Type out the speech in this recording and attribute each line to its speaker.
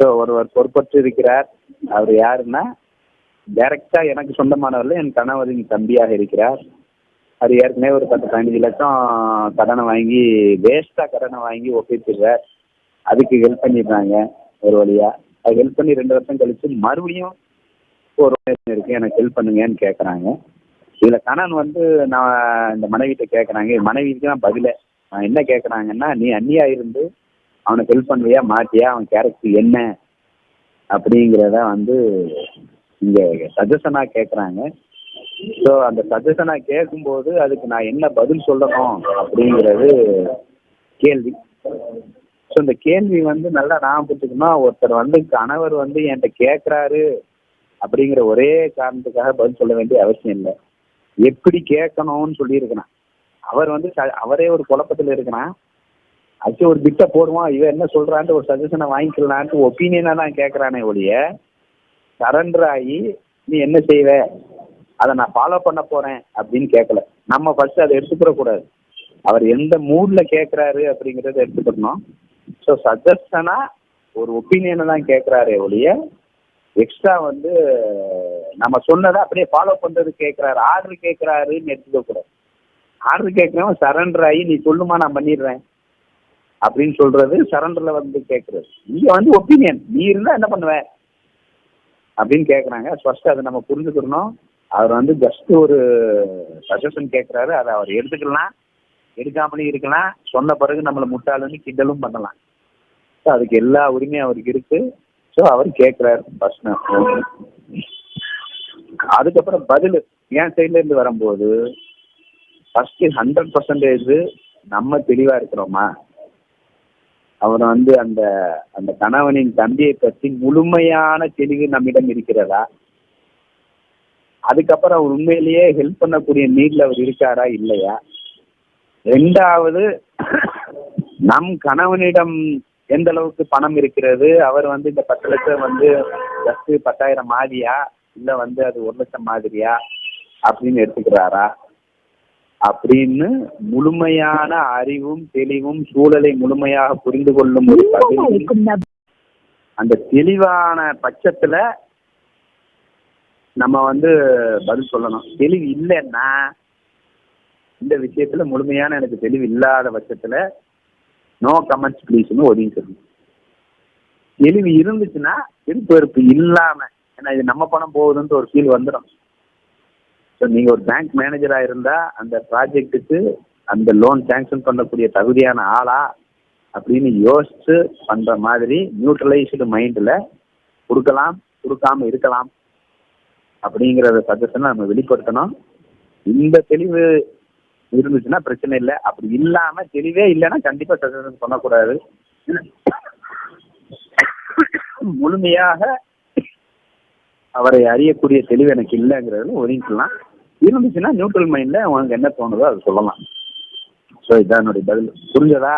Speaker 1: So ஒருவர் பொறுப்பற்று இருக்கிறார் அவர் யாருன்னா டைரக்டா எனக்கு சொந்தமானவர்கள் என் கணவரின் தம்பியாக இருக்கிறார். அது ஏற்கனவே ஒரு பத்து பதினஞ்சு லட்சம் கடனை வாங்கி வேஸ்டா கடனை வாங்கி ஒப்பிட்டுறார் அதுக்கு ஹெல்ப் பண்ணிடுறாங்க ஒரு வழியா. அது ஹெல்ப் பண்ணி ரெண்டு வருஷம் கழிச்சு மறுபடியும் ஒரு இருக்கு எனக்கு ஹெல்ப் பண்ணுங்கன்னு கேட்குறாங்க இதுல கணன் வந்து நான் இந்த மனைவிட்ட கேட்குறாங்க மனைவிக்கு தான் பதில. நான் என்ன கேட்குறாங்கன்னா நீ அந்நியா இருந்து அவனுக்கு ஹெல்ப் பண்ணுவியா மாட்டியா அவன் கேரக்டர் என்ன அப்படிங்கிறத வந்து இங்க சஜஷனா கேட்குறாங்க ஸோ அந்த சஜஷனா கேட்கும்போது அதுக்கு நான் என்ன பதில் சொல்லணும் அப்படிங்கிறது கேள்வி. ஸோ இந்த கேள்வி வந்து நல்லா நான் புரிஞ்சுக்கணும் ஒருத்தர் வந்து கணவர் வந்து என்கிட்ட கேட்குறாரு அப்படிங்கிற ஒரே காரணத்துக்காக பதில் சொல்ல வேண்டிய அவசியம் இல்லை. எப்படி கேட்கணும்னு சொல்லியிருக்கிறான். அவர் வந்து ச- அவரே ஒரு குழப்பத்தில் இருக்கிறான். அச்சு ஒரு பிட்டை போடுவான். இவன் என்ன சொல்றான்ட்டு ஒரு சஜஷனை வாங்கிக்கலான்ட்டு ஒப்பீனியனா தான் கேட்கறானே ஒழிய சரண்டர் ஆகி நீ என்ன செய்வ? அதை நான் ஃபாலோ பண்ண போறேன் அப்படின்னு கேட்கல நம்ம ஃபர்ஸ்ட் அதை எடுத்துக்கிற கூடாது. அவர் எந்த மூட்ல கேட்கிறாரு அப்படிங்கறத எடுத்துக்கணும். ஸோ சஜஷனா ஒரு ஒப்பீனியனை தான் கேட்கிறாரே ஒழிய எக்ஸ்ட்ரா வந்து நம்ம சொன்னதை அப்படியே ஃபாலோ பண்றது கேட்கிறாரு ஆர்டர் கேட்கிறாருன்னு எடுத்துக்க கூடாது. ஆர்டர் கேட்கிறவன் சரண்டர் ஆகி நீ சொல்லுமா நான் பண்ணிடுறேன். அப்படின்னு சொல்றது சரண்டர்ல வந்து கேட்கறது இங்க வந்து ஒப்பீனியன் நீ இருந்தா என்ன பண்ணுவ? அப்படின்னு கேட்குறாங்க ஃபர்ஸ்ட் அதை நம்ம புரிஞ்சுக்கணும். அவர் வந்து ஜஸ்ட் ஒரு சஜஷன் கேட்குறாரு அதை அவர் எடுத்துக்கலாம். எடுக்காமலே இருக்கலாம். சொன்ன பிறகு நம்மளை முட்டாளுன்னு கிண்டலும் பண்ணலாம். ஸோ அதுக்கு எல்லா உரிமையும் அவருக்கு இருக்கு. ஸோ அவர் கேட்குறாரு ஃபர்ஸ்ட் அதுக்கப்புறம் பதில் என் சைட்ல இருந்து வரும்போது ஃபர்ஸ்ட் ஹண்ட்ரட் பர்சன்டேஜ் நம்ம தெளிவா இருக்கிறோமா? அவர் வந்து அந்த அந்த கணவனின் தம்பியை பற்றி முழுமையான தெளிவு நம்மிடம் இருக்கிறதா? அதுக்கப்புறம் அவர் உண்மையிலேயே ஹெல்ப் பண்ணக்கூடிய நீட்ல அவர் இருக்காரா இல்லையா? ரெண்டாவது நம் கணவனிடம் எந்த அளவுக்கு பணம் இருக்கிறது? அவர் வந்து இந்த பத்து லட்சம் வந்து ஜஸ்ட் பத்தாயிரம் மாதிரியா இல்ல வந்து அது ஒரு லட்சம் மாதிரியா? அப்படின்னு எடுத்துக்கிறாரா? அப்படின்னு முழுமையான அறிவும் தெளிவும் சூழலை முழுமையாக புரிந்து கொள்ளும் ஒரு அந்த தெளிவான பட்சத்துல நம்ம வந்து பதில் சொல்லணும். தெளிவு இல்லைன்னா இந்த விஷயத்துல முழுமையான எனக்கு தெளிவு இல்லாத பட்சத்துல நோ கமெண்ட்ஸ் ப்ளீஸ்னு ஒதுங்கிக்கணும் தெளிவு இருந்துச்சுன்னா திருப்பு வெறுப்பு இல்லாம ஏன்னா இது நம்ம பணம் போகுதுன்ட்டு ஒரு ஃபீல் வந்துடும் ஸோ நீங்க ஒரு பேங்க் மேனேஜரா இருந்தா அந்த ப்ராஜெக்ட்டுக்கு அந்த லோன் சேங்ஷன் பண்ணக்கூடிய தகுதியான ஆளா அப்படின்னு யோசிச்சு பண்ற மாதிரி நியூட்ரலைஸ்டு மைண்ட்ல கொடுக்கலாம் கொடுக்காம இருக்கலாம் அப்படிங்கிறத சஜஷனை நம்ம வெளிப்படுத்தணும். இந்த தெளிவு இருந்துச்சுன்னா பிரச்சனை இல்லை. அப்படி இல்லாம தெளிவே இல்லைன்னா கண்டிப்பா சஜஷன் பண்ணக்கூடாது. முழுமையாக அவரை அறியக்கூடிய தெளிவு எனக்கு இல்லைங்கிறது ஒதுங்கிக்கலாம். இருந்துச்சுன்னா நியூட்ரல் மைண்ட்ல உனக்கு என்ன தோணுதோ அதை சொல்லலாம். ஸோ இதான் என்னுடைய பதில். புரிஞ்சதா?